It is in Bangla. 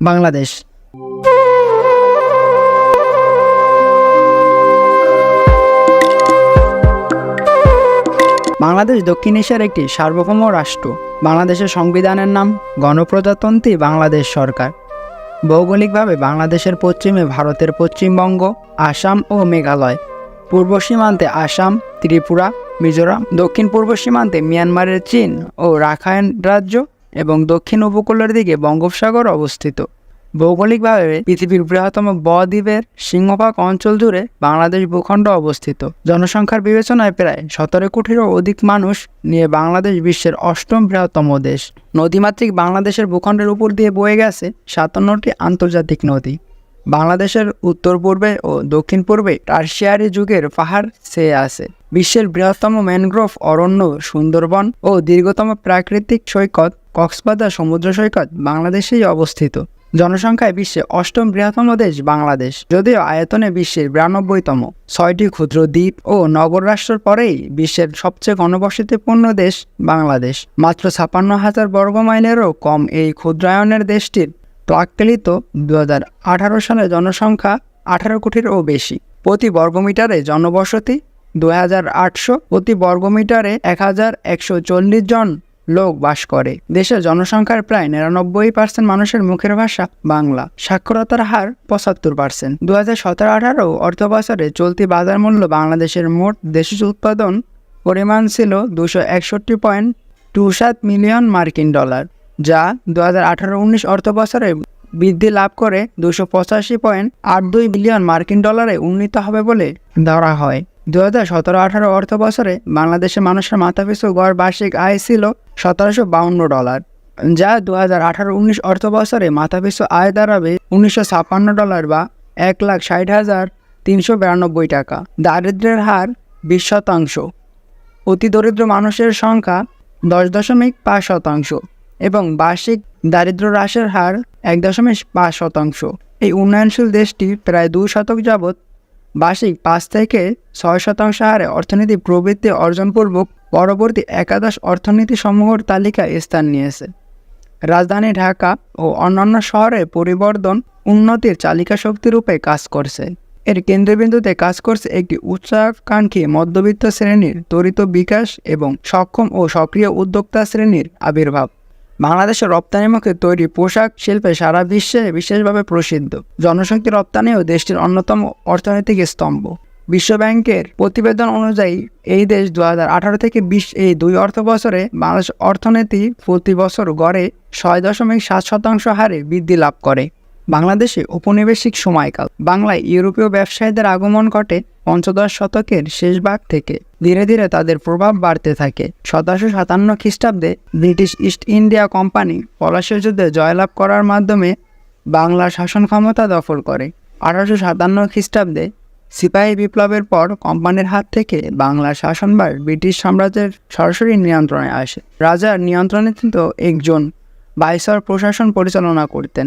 বাংলাদেশ। বাংলাদেশ দক্ষিণ এশিয়ার একটি সার্বভৌম রাষ্ট্র। বাংলাদেশের সংবিধানের নাম গণপ্রজাতন্ত্রী বাংলাদেশ সরকার। ভৌগোলিকভাবে বাংলাদেশের পশ্চিমে ভারতের পশ্চিমবঙ্গ, আসাম ও মেঘালয়। পূর্ব সীমান্তে আসাম, ত্রিপুরা, মিজোরাম দক্ষিণ পূর্ব সীমান্তে মিয়ানমারের চীন ও রাখাইন রাজ্য এবং দক্ষিণ উপকূলের দিকে বঙ্গোপসাগর অবস্থিত। ভৌগোলিকভাবে পৃথিবীর বৃহত্তম বদ্বীপের সিংহভাগ অঞ্চল জুড়ে বাংলাদেশ ভূখণ্ড অবস্থিত। জনসংখ্যার বিবেচনায় প্রায় সতেরো কোটিরও অধিক মানুষ নিয়ে বাংলাদেশ বিশ্বের অষ্টম বৃহত্তম দেশ। নদীমাতৃক বাংলাদেশের ভূখণ্ডের উপর দিয়ে বয়ে গেছে সাতান্নটি আন্তর্জাতিক নদী। বাংলাদেশের উত্তর পূর্বে ও দক্ষিণ পূর্বে টার্সিয়ারি যুগের পাহাড় চেয়ে আছে। বিশ্বের বৃহত্তম ম্যানগ্রোভ অরণ্য সুন্দরবন ও দীর্ঘতম প্রাকৃতিক সৈকত কক্সবাজার সমুদ্র সৈকত বাংলাদেশেই অবস্থিত। জনসংখ্যায় বিশ্বে অষ্টম বৃহত্তম দেশ বাংলাদেশ। যদিও আয়তনে বিশ্বের বিরানব্বইতম। ছয়টি ক্ষুদ্র দ্বীপ ও নগর রাষ্ট্রের পরেই বিশ্বের সবচেয়ে ঘনবসতিপূর্ণ দেশ বাংলাদেশ। মাত্র ছাপান্ন হাজার বর্গ মাইলেরও কম এই ক্ষুদ্রায়নের দেশটির। প্রাকলিত দু আঠারো সালে জনসংখ্যা আঠারো কোটিরও বেশি। প্রতি বর্গমিটারে জনবসতি দু হাজার আটশো। প্রতি বর্গমিটারে এক হাজার একশো চল্লিশ জন লোক বাস করে। দেশের জনসংখ্যার প্রায় নিরানব্বই পার্সেন্ট মানুষের মুখের ভাষা বাংলা। সাক্ষরতার হার পঁচাত্তর পার্সেন্ট দু হাজার সতেরো আঠারো অর্থ বছরে চলতি বাজার মূল্য বাংলাদেশের মোট দেশজ উৎপাদন পরিমাণ ছিল দুশো একষট্টি পয়েন্ট টু সাত মিলিয়ন মার্কিন ডলার, যা দু হাজার আঠারো উনিশ অর্থ বছরে বৃদ্ধি লাভ করে দুশো পঁচাশি পয়েন্ট আট দুই বিলিয়ন মার্কিন ডলারে উন্নীত হবে বলে ধরা হয়। দু হাজার সতেরো আঠারো অর্থ বছরে বাংলাদেশের মানুষের মাথাপিছু গড় বার্ষিক আয় ছিল সতেরোশো বাউন্ন ডলার, যা দু হাজার আঠারো উনিশ অর্থ বছরে মাথাপিছু আয় দাঁড়াবে উনিশশো ছাপ্পান্ন ডলার বা এক লাখ ষাট হাজার তিনশো বিরানব্বই টাকা। দারিদ্র্যের হার বিশ শতাংশ। অতি দরিদ্র মানুষের সংখ্যা দশ দশমিক পাঁচ শতাংশ এবং বার্ষিক দারিদ্র্য হ্রাসের হার এক দশমিক পাঁচ শতাংশ। এই উন্নয়নশীল দেশটি প্রায় দুই শতক যাবৎ বার্ষিক পাঁচ থেকে ছয় শতাংশ হারে অর্থনীতি প্রবৃদ্ধি অর্জনপূর্বক পরবর্তী একাদশ অর্থনীতি সমূহের তালিকায় স্থান নিয়েছে। রাজধানী ঢাকা ও অন্যান্য শহরে পরিবর্তন উন্নতির চালিকা শক্তি রূপে কাজ করছে। এর কেন্দ্রবিন্দুতে কাজ করছে একটি উচ্চাকাঙ্ক্ষী মধ্যবিত্ত শ্রেণির, ত্বরিত বিকাশ এবং সক্ষম ও সক্রিয় উদ্যোক্তা শ্রেণির আবির্ভাব। বাংলাদেশের রপ্তানিমুখে তৈরি পোশাক শিল্পে সারা বিশ্বে বিশেষভাবে প্রসিদ্ধ। জনশক্তি রপ্তানিও দেশটির অন্যতম অর্থনৈতিক স্তম্ভ। বিশ্বব্যাংকের প্রতিবেদন অনুযায়ী, এই দেশ দু থেকে বিশ এই দুই অর্থ বছরে বাংলাদেশ অর্থনীতি প্রতি বছর গড়ে ছয় দশমিক সাত শতাংশ হারে বৃদ্ধি লাভ করে। বাংলাদেশে ঔপনিবেশিক সময়কাল। বাংলায় ইউরোপীয় ব্যবসায়ীদের আগমন ঘটে পঞ্চদশ শতকের শেষ ভাগ থেকে। ধীরে ধীরে তাদের প্রভাব বাড়তে থাকে। সতেরোশো সাতান্ন খ্রিস্টাব্দে ব্রিটিশ ইস্ট ইন্ডিয়া কোম্পানি পলাশীর যুদ্ধে জয়লাভ করার মাধ্যমে বাংলার শাসন ক্ষমতা দখল করে। আঠারোশো সাতান্ন খ্রিস্টাব্দে সিপাহী বিপ্লবের পর কোম্পানির হাত থেকে বাংলার শাসনভার ব্রিটিশ সাম্রাজ্যের সরাসরি নিয়ন্ত্রণে আসে। রাজার নিয়ন্ত্রণে কিন্তু একজন বাইসর প্রশাসন পরিচালনা করতেন।